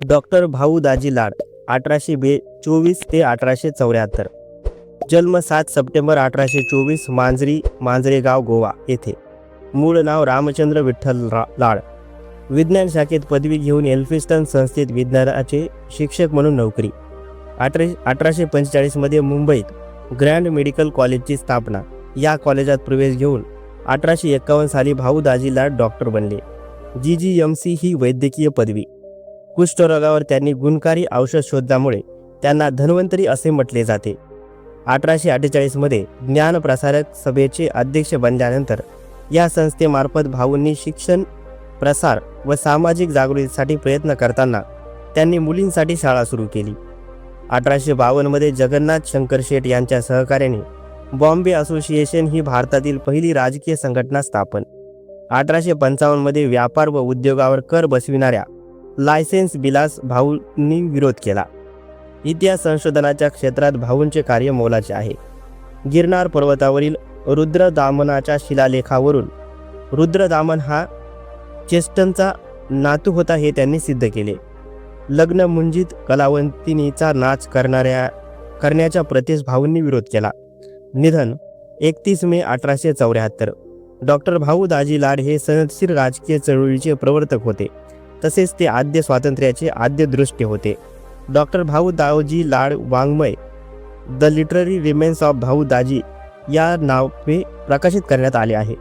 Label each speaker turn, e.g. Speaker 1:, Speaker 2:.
Speaker 1: Doctor Bhau Daji Lad अठराशे बे चोवीस ते अठराशे चौऱ्याहत्तर. जन्म सात सप्टेंबर अठराशे चोवीस मांजरी मांजरेगाव गोवा येथे. मूळ नाव रामचंद्र विठ्ठल रा लाड. विज्ञान शाखेत पदवी घेऊन एल्फिस्टन संस्थेत विज्ञानाचे शिक्षक म्हणून नोकरी. अठरा अठराशे पंचेचाळीसमध्ये मुंबईत ग्रँड मेडिकल कॉलेजची स्थापना. या कॉलेजात प्रवेश घेऊन अठराशे एक्कावन्न साली भाऊ दाजी लाड डॉक्टर बनले. जी जी एम सी ही वैद्यकीय पदवी. कुष्ठरोगावर त्यांनी गुणकारी औषध शोधल्यामुळे त्यांना धन्वंतरी असे म्हटले जाते. अठराशे अठ्ठेचाळीसमध्ये ज्ञान प्रसारक सभेचे अध्यक्ष बनल्यानंतर या संस्थेमार्फत भाऊंनी शिक्षण प्रसार व सामाजिक जागृतीसाठी प्रयत्न करताना त्यांनी मुलींसाठी शाळा सुरू केली. अठराशे बावन्नमध्ये जगन्नाथ शंकर शेठ यांच्या सहकार्याने बॉम्बे असोसिएशन ही भारतातील पहिली राजकीय संघटना स्थापन. अठराशे पंचावन्नमध्ये व्यापार व उद्योगावर कर बसविणाऱ्या लायसेन्स बिलास भाऊंनी विरोध केला. इतिहास संशोधनाच्या क्षेत्रात भाऊंचे कार्य मोलाचे आहे. गिरनार पर्वतावरील रुद्रदामनाच्या शिलालेखावरून रुद्रदामन हा चेस्टनचा नातू होता हे त्यांनी सिद्ध केले. लग्न मुंजित कलावंतिनीचा नाच करणाऱ्या करण्याच्या प्रतिस भाऊंनी विरोध केला. निधन एकतीस मे अठराशे चौऱ्याहत्तर. डॉक्टर भाऊ दाजी लाड हे सनदशीर राजकीय चळवळीचे प्रवर्तक होते. तसेच ते आद्य स्वातंत्र्याचे आद्य दृष्टी होते. डॉक्टर भाऊ दावजी लाड वाङ्मय the literary remains of Bhau Daji या नावे प्रकाशित करण्यात आले आहे.